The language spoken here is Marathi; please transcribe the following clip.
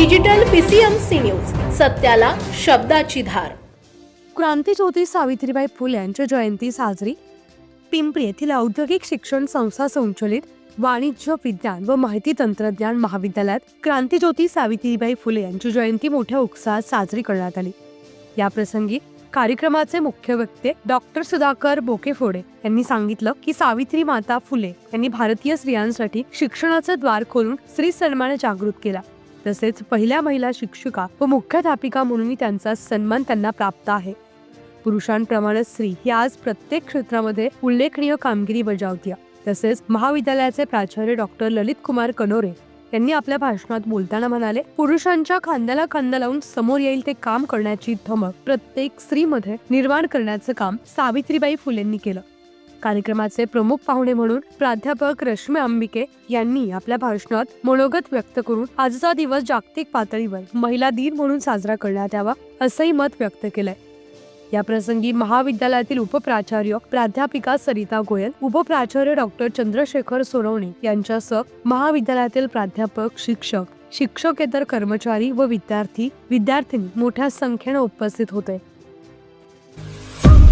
डिजिटल पीसीएमसी न्यूज सत्याला शब्दाची धार. क्रांतीज्योती सावित्रीबाई फुले यांची जयंती साजरी. पिंपरी येथील औद्योगिक शिक्षण संस्था संचलित वाणिज्य विज्ञान व माहिती तंत्रज्ञान महाविद्यालयात क्रांतीज्योती सावित्रीबाई फुले यांची जयंती मोठ्या उत्साहात साजरी करण्यात आली. या प्रसंगी कार्यक्रमाचे मुख्य वक्ते डॉक्टर सुधाकर बोकेफोडे यांनी सांगितलं की सावित्री माता फुले यांनी भारतीय स्त्रियांसाठी शिक्षणाचं द्वार खोलून स्त्री सन्मान जागृत केला. तसेच पहिल्या महिला शिक्षिका व मुख्याध्यापिका म्हणूनही त्यांचा सन्मान त्यांना प्राप्त आहे. पुरुषांप्रमाणे स्त्री ही आज प्रत्येक क्षेत्रामध्ये उल्लेखनीय कामगिरी बजावते तसेच महाविद्यालयाचे प्राचार्य डॉक्टर ललित कुमार कनोरे यांनी आपल्या भाषणात बोलताना म्हणाले पुरुषांच्या खांद्याला खांदा लावून समोर येईल ते काम करण्याची धमक प्रत्येक स्त्रीमध्ये निर्माण करण्याचं काम सावित्रीबाई फुलेंनी केलं. कार्यक्रमाचे प्रमुख पाहुणे म्हणून प्राध्यापक रश्मी अंबिके यांनी आपल्या भाषणात मनोगत व्यक्त करून आजचा दिवस जागतिक पातळीवर महिला दिन म्हणून साजरा करण्यात यावा असंही मत व्यक्त केलंय. या प्रसंगी महाविद्यालयातील उपप्राचार्य प्राध्यापिका सरिता गोयल उपप्राचार्य डॉक्टर चंद्रशेखर सोनवणे यांच्यासह महाविद्यालयातील प्राध्यापक शिक्षक शिक्षकेतर कर्मचारी व विद्यार्थी विद्यार्थिनी मोठ्या संख्येने उपस्थित होते.